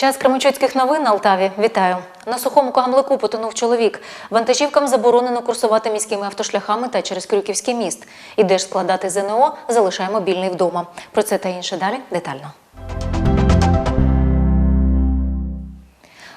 Час кременчуцьких новин на Алтаві. Вітаю. На сухому Кагамлику потонув чоловік. Вантажівкам заборонено курсувати міськими автошляхами та через Крюківський міст. Ідеш складати ЗНО, залишай мобільний вдома. Про це та інше далі детально.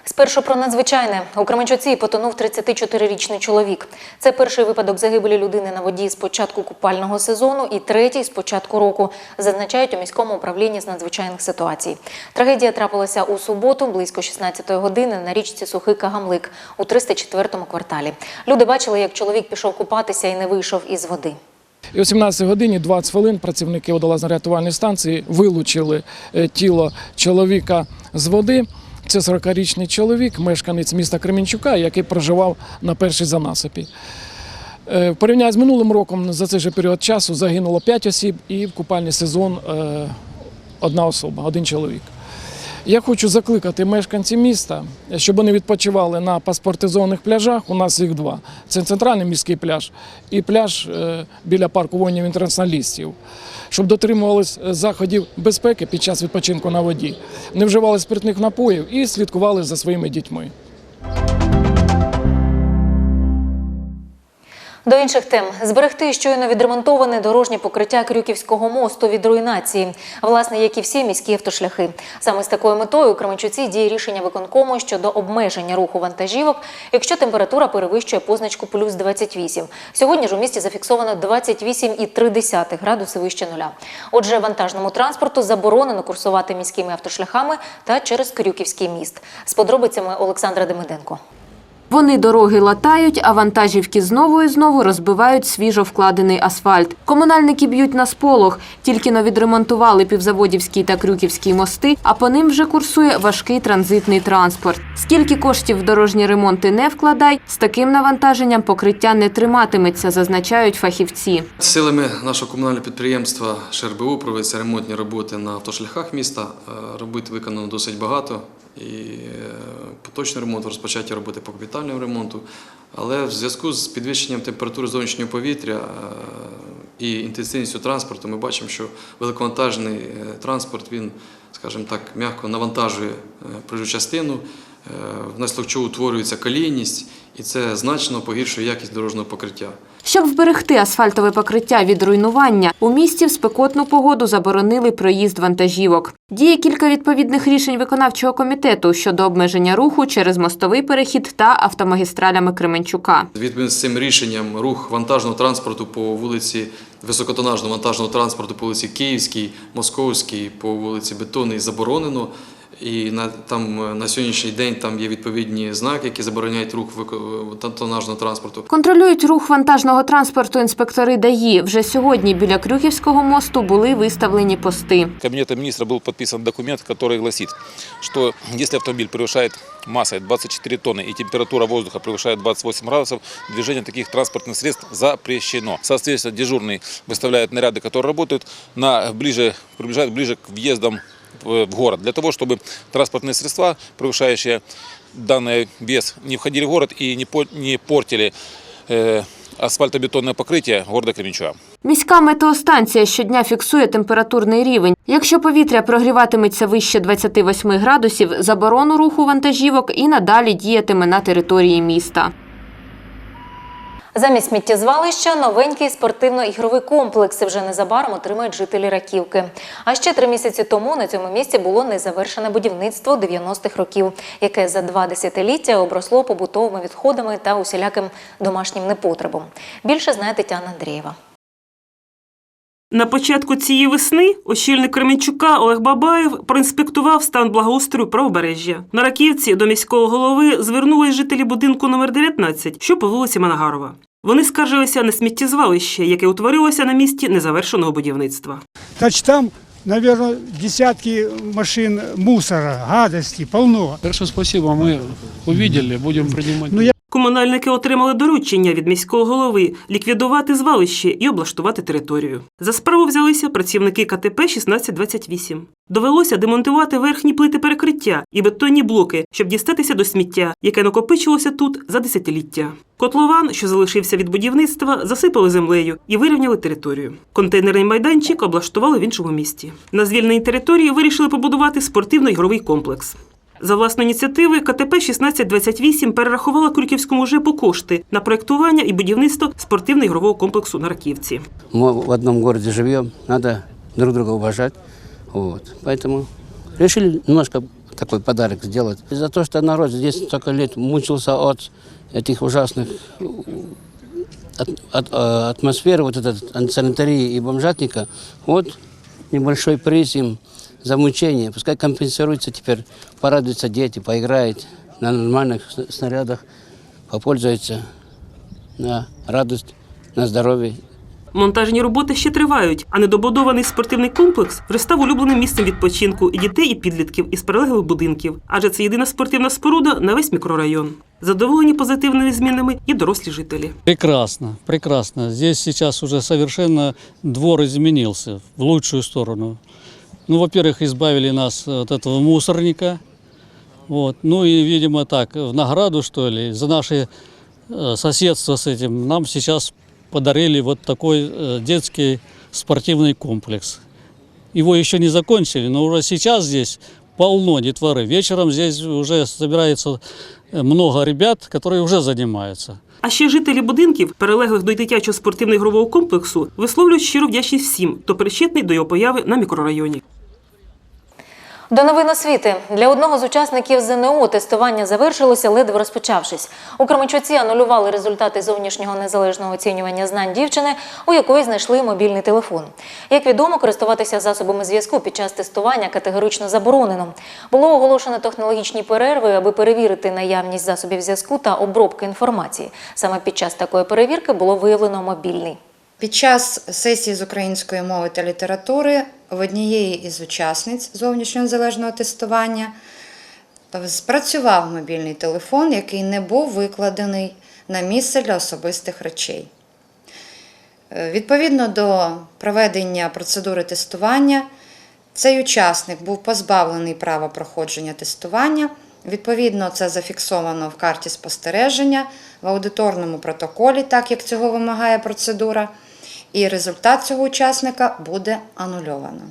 Спершу про надзвичайне у Кременчуці потонув 34-річний чоловік. Це перший випадок загибелі людини на воді з початку купального сезону і третій з початку року, зазначають у міському управлінні з надзвичайних ситуацій. Трагедія трапилася у суботу близько 16-ї години на річці Сухий Кагамлик у 304-му кварталі. Люди бачили, як чоловік пішов купатися і не вийшов із води. І о 17 годині 20 хвилин працівники водолазно-рятувальної станції вилучили е, тіло чоловіка з води. Це 40-річний чоловік, мешканець міста Кременчука, який проживав на першій занасипі. Е, В порівнянні з минулим роком за цей же період часу загинуло 5 осіб і в купальний сезон е, одна особа, один чоловік. Я хочу закликати мешканців міста, щоб вони відпочивали на паспортизованих пляжах. У нас їх два. Це центральний міський пляж і пляж е, біля парку воїнів інтернаціоналістів, щоб дотримувались е, заходів безпеки під час відпочинку на воді, не вживали спиртних напоїв і слідкували за своїми дітьми. До інших тем зберегти щойно відремонтоване дорожнє покриття Крюківського мосту від руйнації, власне, як і всі міські автошляхи. Саме з такою метою у Кременчуці діє рішення виконкому щодо обмеження руху вантажівок, якщо температура перевищує позначку плюс 28. Сьогодні ж у місті зафіксовано 28,3 градуси вище нуля. Отже, вантажному транспорту заборонено курсувати міськими автошляхами та через Крюківський міст. З подробицями Олександра Демиденко. Вони дороги латають, а вантажівки знову і знову розбивають свіжо вкладений асфальт. Комунальники б'ють на сполох. Тільки но відремонтували півзаводівський та крюківський мости, а по ним вже курсує важкий транзитний транспорт. Скільки коштів в дорожні ремонти не вкладай, з таким навантаженням покриття не триматиметься, зазначають фахівці. Силами нашого комунального підприємства ШРБУ проводяться ремонтні роботи на автошляхах міста. Е, Робити виконано досить багато. І е, поточний ремонт, розпочаті роботи по капітальному ремонту. Але в зв'язку з підвищенням температури зовнішнього повітря е, і інтенсивністю транспорту ми бачимо, що великовантажний е, транспорт він, скажімо так, м'яко навантажує е, проїжджу частину, внаслідок чого утворюється калійність, і це значно погіршує якість дорожнього покриття. Щоб вберегти асфальтове покриття від руйнування, у місті в спекотну погоду заборонили проїзд вантажівок. Діє кілька відповідних рішень виконавчого комітету щодо обмеження руху через мостовий перехід та автомагістралями Кременчука. Відповідно з цим рішенням рух вантажного транспорту по вулиці високотонажного вантажного транспорту по вулиці Київській, Московській, по вулиці Бетонній заборонено. І на там е, на сьогоднішній день там є відповідні знаки, які забороняють рух високотонажного тонажного транспорту. Контролюють рух вантажного транспорту інспектори ДАІ. Вже сьогодні біля Крюківського мосту були виставлені пости. Кабинета министра был подписан документ, который гласит, что если автомобиль превышает массой 24 тонны и температура воздуха превышает 28 градусов, движение таких транспортных средств запрещено. Соответственно, дежурный выставляет наряды, которые работают, на ближе, приближают ближе к въездам в в город, для того, чтобы транспортные средства, превышающие данный вес, не входили в город и не, по- не портили э, асфальтобетонное покрытие города Кременчуга. Міська метеостанція щодня фіксує температурний рівень. Якщо повітря прогріватиметься вище 28 градусів, заборону руху вантажівок і надалі діятиме на території міста. Замість сміттєзвалища новенький спортивно-ігровий комплекс вже незабаром отримають жителі Раківки. А ще три місяці тому на цьому місці було незавершене будівництво 90-х років, яке за два десятиліття обросло побутовими відходами та усіляким домашнім непотребом. Більше знає Тетяна Андрієва. На початку цієї весни очільник Кременчука Олег Бабаєв проінспектував стан благоустрою правобережжя. На Раківці до міського голови звернулись жителі будинку номер 19, що по вулиці Манагарова. Вони скаржилися на сміттєзвалище, яке утворилося на місці незавершеного будівництва. Значит, там, наверное, десятки машин мусора, гадости, полно. Хорошо, спасибо. Мы увидели, будем принимать. Комунальники отримали доручення від міського голови ліквідувати звалище і облаштувати територію. За справу взялися працівники КТП 1628. Довелося демонтувати верхні плити перекриття і бетонні блоки, щоб дістатися до сміття, яке накопичилося тут за десятиліття. Котлован, що залишився від будівництва, засипали землею і вирівняли територію. Контейнерний майданчик облаштували в іншому місті. На звільненій території вирішили побудувати спортивно-ігровий комплекс. За власної ініціативи КТП 1628 перерахувала Крюківському ЖЕПу кошти на проєктування і будівництво спортивно-ігрового комплексу на Раківці. Мы в одном городе живем, надо друг друга уважать. Вот. Поэтому решили немножко такой подарок сделать. За то, что народ здесь столько лет мучился от этих ужасных от, от, э, атмосферы, вот этот антисанитарии и бомжатника, вот небольшой приз им за мучение. Пускай компенсируется теперь, порадуются дети, поиграют на нормальных снарядах, попользуются на радость, на здоровье Монтажні роботи ще тривають, а недобудований спортивний комплекс вже став улюбленим місцем відпочинку і дітей, і підлітків із прилеглих будинків, адже це єдина спортивна споруда на весь мікрорайон. Задоволені позитивними змінами і дорослі жителі. Прекрасно, прекрасно. Здесь сейчас уже совершенно двор изменился в лучшую сторону. Ну, во-первых, избавили нас от этого мусорника. Вот. Ну и, видимо, так, в награду, что ли, за наше э, соседство с этим нам сейчас подарили вот такой э, детский спортивный комплекс. Его еще не закончили, но уже сейчас здесь полно детворы. Вечером здесь уже собирается э, много ребят, которые уже занимаются. А ще жителі будинків, перелеглих до дитячого спортивно-ігрового комплексу, висловлюють щиру вдячність всім, хто причетний до його появи на мікрорайоні. До новин освіти для одного з учасників ЗНО тестування завершилося, ледве розпочавшись. У Кременчуці анулювали результати зовнішнього незалежного оцінювання знань дівчини, у якої знайшли мобільний телефон. Як відомо, користуватися засобами зв'язку під час тестування категорично заборонено. Було оголошено технологічні перерви, аби перевірити наявність засобів зв'язку та обробки інформації. Саме під час такої перевірки було виявлено мобільний. Під час сесії з української мови та літератури в однієї із учасниць зовнішнього незалежного тестування спрацював мобільний телефон, який не був викладений на місце для особистих речей. Е, Відповідно до проведення процедури тестування, цей учасник був позбавлений права проходження тестування. Відповідно, це зафіксовано в карті спостереження, в аудиторному протоколі, так як цього вимагає процедура, і результат цього учасника буде анульовано.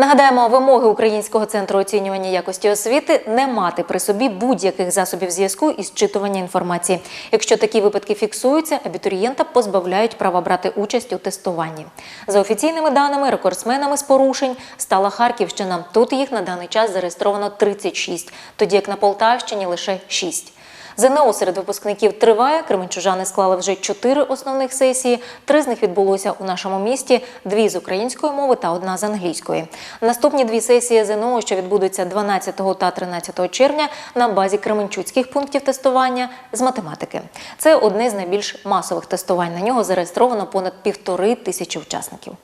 Нагадаємо, вимоги Українського центру оцінювання якості освіти не мати при собі будь-яких засобів зв'язку із зчитування інформації. Якщо такі випадки фіксуються, абітурієнта позбавляють права брати участь у тестуванні. За офіційними даними, рекордсменами з порушень стала Харківщина. Тут їх на даний час зареєстровано 36, тоді як на Полтавщині лише 6. ЗНО серед випускників триває. Кременчужани склали вже чотири основних сесії. Три з них відбулося у нашому місті, дві з української мови та одна з англійської. Наступні дві сесії ЗНО, що відбудуться 12 та 13 червня, на базі кременчуцьких пунктів тестування з математики. Це одне з найбільш масових тестувань. На нього зареєстровано понад півтори тисячі учасників.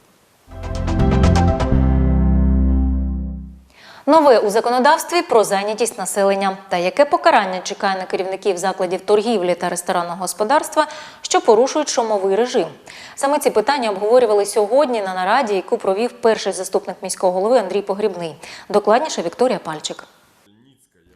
Нове у законодавстві про зайнятість населення та яке покарання чекає на керівників закладів торгівлі та ресторанного господарства, що порушують шумовий режим. Саме ці питання обговорювали сьогодні на нараді, яку провів перший заступник міського голови Андрій Погрібний. Докладніше Вікторія Пальчик.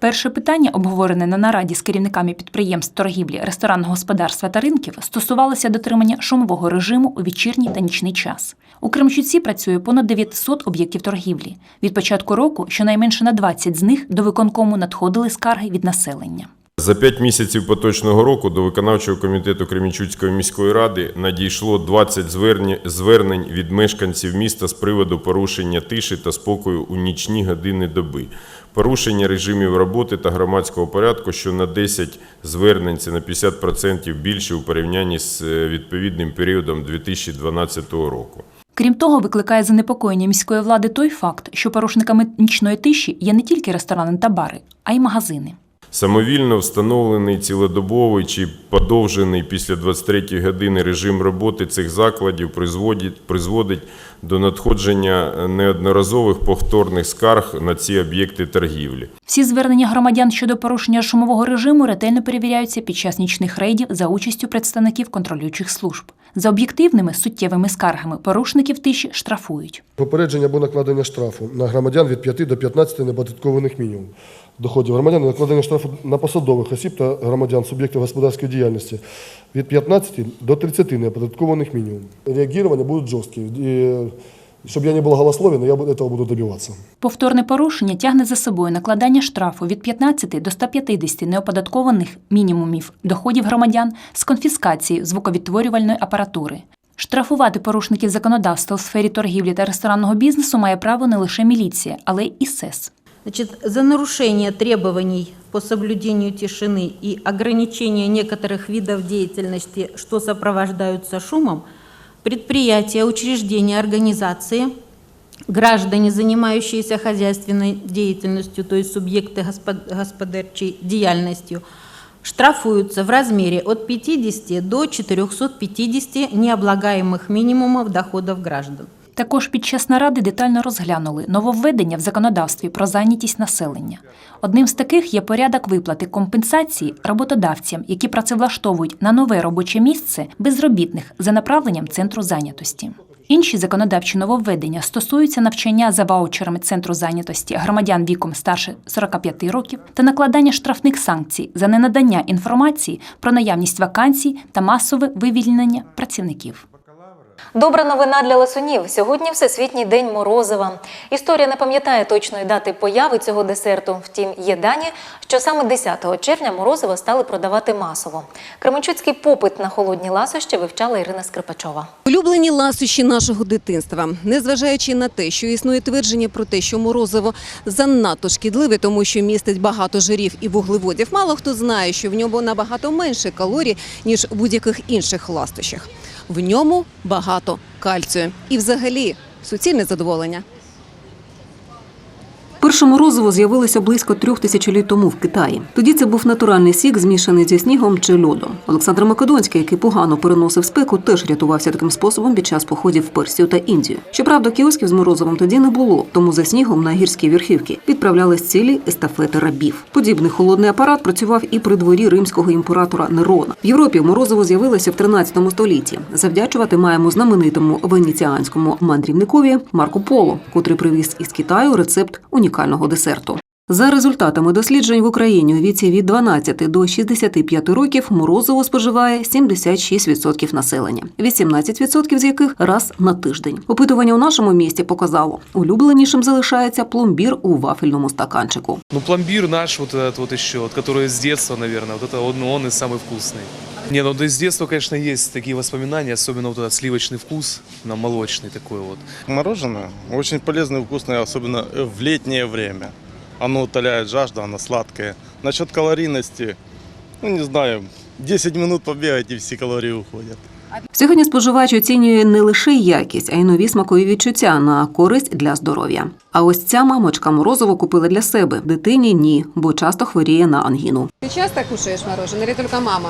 Перше питання, обговорене на нараді з керівниками підприємств торгівлі, ресторанного господарства та ринків, стосувалося дотримання шумового режиму у вечірній та нічний час. У Кремчуці працює понад 900 об'єктів торгівлі. Від початку року щонайменше на 20 з них до виконкому надходили скарги від населення. За п'ять місяців поточного року до виконавчого комітету Кремінчуцької міської ради надійшло 20 зверні- звернень від мешканців міста з приводу порушення тиші та спокою у нічні години доби, порушення режимів роботи та громадського порядку, що на 10 звернень це на 50% більше у порівнянні з е, відповідним періодом 2012 року. Крім того, викликає занепокоєння міської влади той факт, що порушниками нічної тиші є не тільки ресторани та бари, а й магазини. Самовільно встановлений цілодобовий чи подовжений після 23 години режим роботи цих закладів призводить, до надходження неодноразових повторних скарг на ці об'єкти торгівлі. Всі звернення громадян щодо порушення шумового режиму ретельно перевіряються під час нічних рейдів за участю представників контролюючих служб. За об'єктивними суттєвими скаргами порушників тиші штрафують. Попередження або накладення штрафу на громадян від 5 до 15 неподаткованих мінімум доходів громадян, накладення штрафу на посадових осіб та громадян суб'єктів господарської діяльності від 15 до 30 неоподаткованих мінімум. Реагування будуть жорсткі. І Чтобы я не был голословен, я буду- этого буду добиваться. Повторне порушення тягне за собою накладання штрафу від 15 до 150 неоподаткованих мінімумів доходів громадян з конфіскації звуковідтворювальної апаратури. Штрафувати порушників законодавства у сфері торгівлі та ресторанного бізнесу має право не лише міліція, але й СЕС. Значит, за нарушение требований по соблюдению тишины и ограничение некоторых видов деятельности, что сопровождаются шумом, предприятия, учреждения, организации, граждане, занимающиеся хозяйственной деятельностью, то есть субъекты господ- господарчей деятельностью, штрафуются в размере от 50 до 450 необлагаемых минимумов доходов граждан. Також під час наради детально розглянули нововведення в законодавстві про зайнятість населення. Одним з таких є порядок виплати компенсації роботодавцям, які працевлаштовують на нове робоче місце безробітних за направленням центру зайнятості. Інші законодавчі нововведення стосуються навчання за ваучерами центру зайнятості громадян віком старше 45 років та накладання штрафних санкцій за ненадання інформації про наявність вакансій та масове вивільнення працівників. Добра новина для ласунів. Сьогодні Всесвітній день морозива. Історія не пам'ятає точної дати появи цього десерту. Втім, є дані, що саме 10 червня морозиво стали продавати масово. Кременчуцький попит на холодні ласощі вивчала Ірина Скрипачова. Улюблені ласощі нашого дитинства. Незважаючи на те, що існує твердження про те, що морозиво занадто шкідливе, тому що містить багато жирів і вуглеводів, мало хто знає, що в ньому набагато менше калорій, ніж у будь-яких інших ластощах. В ньому багато кальцію. І взагалі суцільне задоволення. Перше морозиво з'явилося близько трьох тисячоліть тому в Китаї. Тоді це був натуральний сік, змішаний зі снігом чи льодом. Олександр Македонський, який погано переносив спеку, теж рятувався таким способом під час походів в Персію та Індію. Щоправда, кіосків з морозивом тоді не було, тому за снігом на гірські верхівки відправлялись цілі естафети рабів. Подібний холодний апарат працював і при дворі римського імператора Нерона. В Європі морозиво з'явилося в 13 столітті. Завдячувати маємо знаменитому венеціанському мандрівникові Марко Поло, котрий привіз із Китаю рецепт унікального десерту. За результатами досліджень в Україні у віці від 12 до 65 років морозиво споживає 76% населення, 18% з яких раз на тиждень. Опитування у нашому місті показало, улюбленішим залишається пломбір у вафельному стаканчику. Ну, пломбир наш вот этот вот еще, вот, который с детства, наверное, вот это он, он и самый вкусный. Не, ну да с детства, конечно, есть такие воспоминания, особенно вот этот сливочный вкус, на молочный такой вот. Мороженое очень полезное и вкусное, особенно в летнее время. Оно утоляет жажду, оно сладкое. Насчет калорийности, ну не знаю, 10 минут побегать и все калории уходят. Сьогодні споживач оцінює не лише якість, а й нові смакові відчуття на користь для здоров'я. А ось ця мамочка морозиво купила для себе. Дитині ні, бо часто хворіє на ангіну. Ты часто кушаешь мороженое или только мама?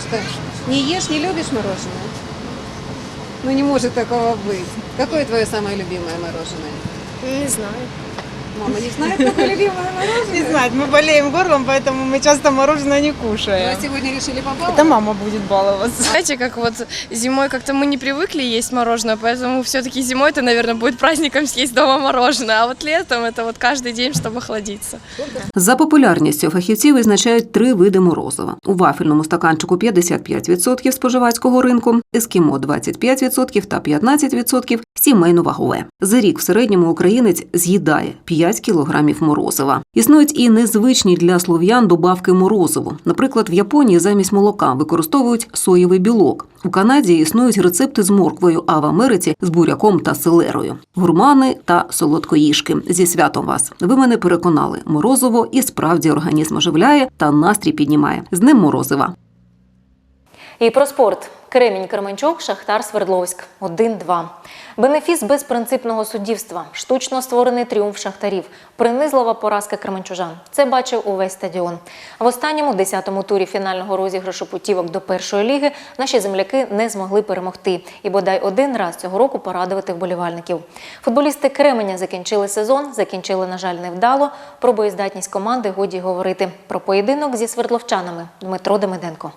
Что? Не ешь, не любишь мороженое? Ну не может такого быть. Какое твое самое любимое мороженое? Не знаю. Мама не знает, какое любимое мороженое? Не знать, мы болеем горлом, поэтому мы часто мороженое не кушаем. Ну, а сегодня решили побаловать? Это мама будет баловаться. Знаете, как вот зимой как-то мы не привыкли есть мороженое, поэтому все-таки зимой это, наверное, будет праздником съесть дома мороженое, а вот летом это вот каждый день, чтобы охладиться. За популярністю фахівці визначають три види морозива. У вафельному стаканчику 55% споживацького ринку, ескімо 25% та 15% сімейно-вагове. За рік в середньому українець з'їдає 5 кілограмів морозива. Існують і незвичні для слов'ян добавки морозиву. Наприклад, в Японії замість молока використовують соєвий білок. У Канаді існують рецепти з морквою, а в Америці з буряком та селерою. Гурмани та солодкоїжки. Зі святом вас. Ви мене переконали. Морозиво і справді організм оживляє та настрій піднімає. З ним морозива. І про спорт. Кремінь Кременчук, Шахтар Свердловськ. 1-2. Бенефіс безпринципного суддівства. Штучно створений тріумф шахтарів. Принизлива поразка кременчужан. Це бачив увесь стадіон. В останньому 10-му турі фінального розіграшу путівок до першої ліги наші земляки не змогли перемогти і бодай один раз цього року порадувати вболівальників. Футболісти Кременя закінчили сезон, закінчили, на жаль, невдало. Про боєздатність команди годі говорити. Про поєдинок зі свердловчанами Дмитро Демиденко.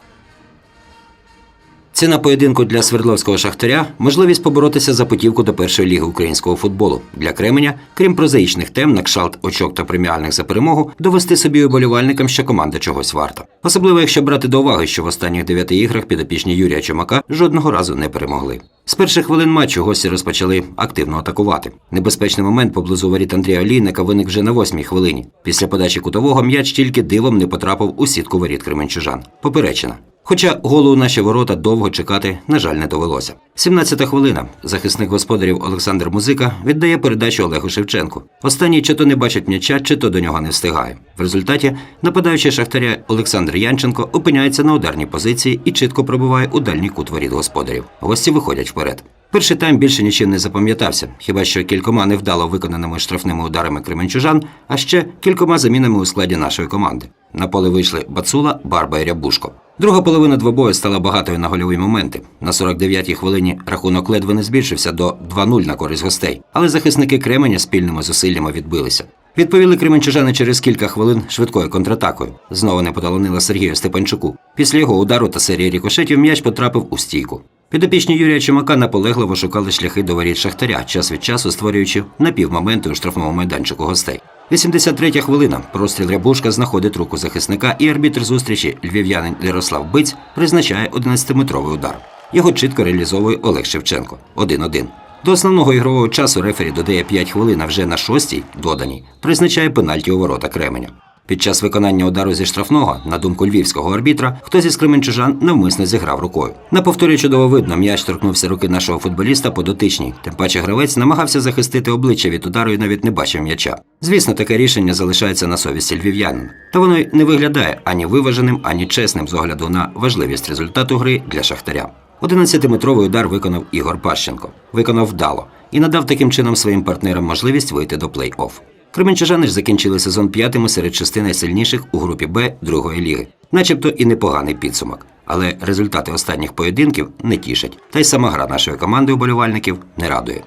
Ціна поєдинку для Свердловського шахтаря можливість поборотися за путівку до першої ліги українського футболу. Для Кременя, крім прозаїчних тем, на кшалт очок та преміальних за перемогу, довести собі уболівальникам, що команда чогось варта. Особливо якщо брати до уваги, що в останніх дев'яти іграх підопічні Юрія Чумака жодного разу не перемогли. З перших хвилин матчу гості розпочали активно атакувати. Небезпечний момент поблизу воріт Андрія Олійника виник вже на восьмій хвилині. Після подачі кутового м'яч тільки дивом не потрапив у сітку воріт Кременчужан. Поперечина. Хоча голу у наші ворота довго чекати, на жаль, не довелося. 17-та хвилина. Захисник господарів Олександр Музика віддає передачу Олегу Шевченку. Останній чи то не бачить м'яча, чи то до нього не встигає. В результаті нападаючий шахтаря Олександр Янченко опиняється на ударній позиції і чітко пробиває у дальній кут воріт господарів. Гості виходять вперед. Перший тайм більше нічим не запам'ятався, хіба що кількома невдало виконаними штрафними ударами кременчужан, а ще кількома замінами у складі нашої команди. На поле вийшли Бацула, Барба і Рябушко. Друга половина двобою стала багатою на гольові моменти. На 49-й хвилині рахунок ледве не збільшився до 2-0 на користь гостей, але захисники Кременя спільними зусиллями відбилися. Відповіли кременчужани через кілька хвилин швидкою контратакою. Знову не поталонила Сергію Степанчуку. Після його удару та серії рікошетів м'яч потрапив у стійку. Підопічні Юрія Чумака наполегливо шукали шляхи до воріт Шахтаря, час від часу створюючи напівмоменти у штрафному майданчику гостей. 83-я хвилина. Простріл Рябушка знаходить руку захисника, і арбітр зустрічі львів'янин Ярослав Биць призначає 11-метровий удар. Його чітко реалізовує Олег Шевченко 1-1. До основного ігрового часу рефері додає 5 хвилин, а вже на шостій, доданій, призначає пенальті у ворота Кременя. Під час виконання удару зі штрафного, на думку львівського арбітра, хтось із кременчужан навмисно зіграв рукою. На повторі чудово видно, м'яч торкнувся руки нашого футболіста по дотичній. Тим паче гравець намагався захистити обличчя від удару і навіть не бачив м'яча. Звісно, таке рішення залишається на совісті львів'янин. Та воно й не виглядає ані виваженим, ані чесним з огляду на важливість результату гри для шахтаря. 11-метровий удар виконав Ігор Пащенко. Виконав вдало і надав таким чином своїм партнерам можливість вийти до плей-офф. Кременчужани ж закінчили сезон п'ятими серед шести найсильніших у групі Б другої ліги, начебто і непоганий підсумок. Але результати останніх поєдинків не тішать, та й сама гра нашої команди уболівальників не радує.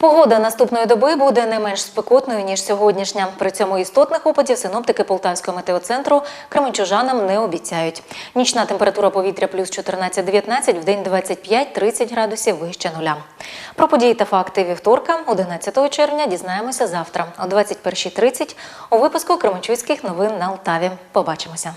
Погода наступної доби буде не менш спекотною, ніж сьогоднішня. При цьому істотних опадів синоптики Полтавського метеоцентру кременчужанам не обіцяють. Нічна температура повітря плюс 14-19, в день 25-30 градусів вище нуля. Про події та факти вівторка, 11 червня, дізнаємося завтра о 21.30 у випуску Кременчуцьких новин на Алтаві. Побачимося.